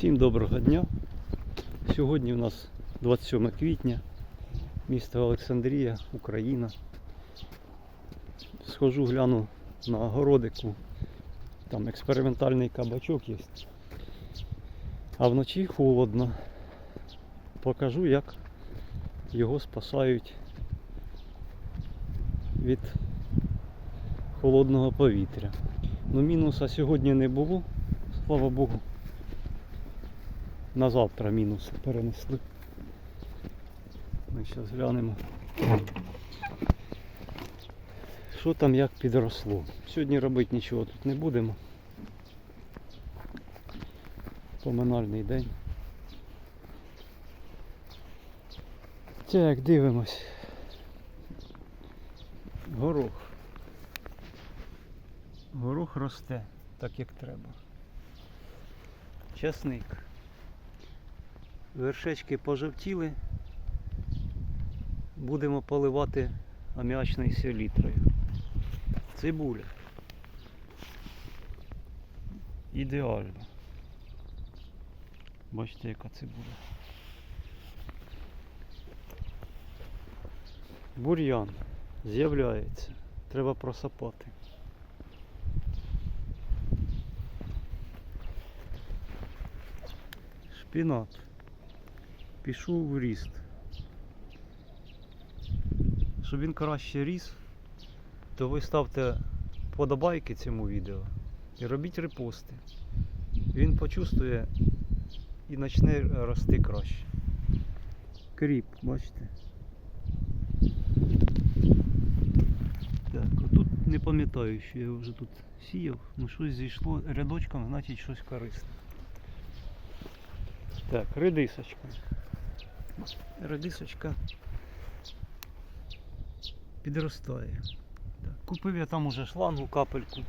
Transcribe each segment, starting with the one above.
Всім доброго дня. Сьогодні у нас 27 квітня, місто Олександрія, Україна. Схожу гляну на городику. Там експериментальний кабачок є. А вночі холодно. Покажу, як його спасають від холодного повітря. Ну мінуса сьогодні не було, слава Богу. На завтра мінус перенесли. Ми зараз глянемо. Що там як підросло. Сьогодні робити нічого тут не будемо. Поминальний день. Так, дивимось. Горох. Горох росте так як треба. Часник. Вершечки пожовтіли. Будемо поливати аміачною селітрою. Цибуля. Ідеально. Бачите, яка цибуля. Бур'ян з'являється. Треба просапати. Шпінат. Пішов в ріст. Щоб він краще ріс, то ви ставте подобайки цьому відео і робіть репости. Він почувствує і почне рости краще. Кріп, бачите? Так, отут не пам'ятаю, що я вже тут сіяв, ну щось зійшло рядочком, значить щось корисне. Так, редисочка. Редисочка підростає. Так, купив я там уже шлангу капельку.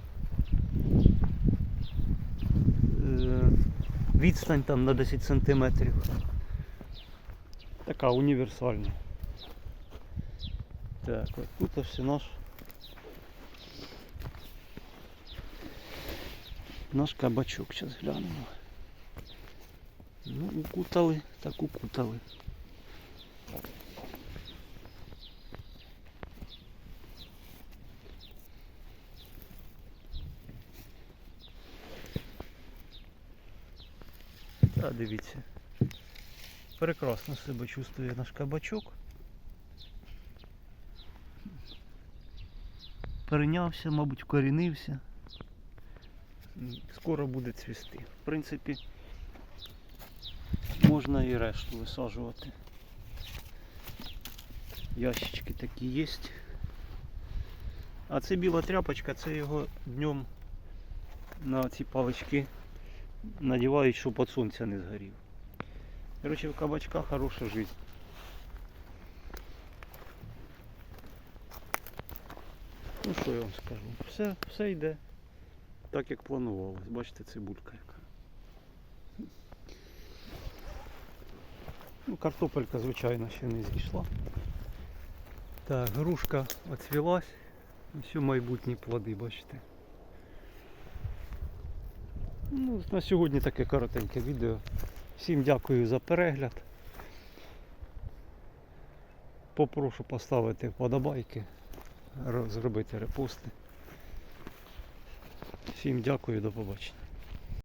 Е, Відстань там на 10 сантиметрів. Така універсальна. Так, от тут ось наш наш кабачок. Зараз глянемо. Ну, укутали, так укутали. Та дивіться. Прекрасно себе чувствує наш кабачок. Перейнявся, мабуть, вкорінився. М, Скоро буде цвісти. В принципі, можна і решту висаджувати. Ящички такі є. А це біла тряпочка, це його днем на ці палички надівають, щоб від сонця не згорів. Короче, в кабачках хороша жизнь. Ну що я вам скажу? Все, все йде так, як планувалось. Бачите, цибулька яка. Ну, картопелька, звичайно, ще не зійшла. Так, грушка оцвілась. Все майбутні плоди, бачите. Ну, на сьогодні таке коротеньке відео. Всім дякую за перегляд. Попрошу поставити вподобайки, зробити репости. Всім дякую, до побачення.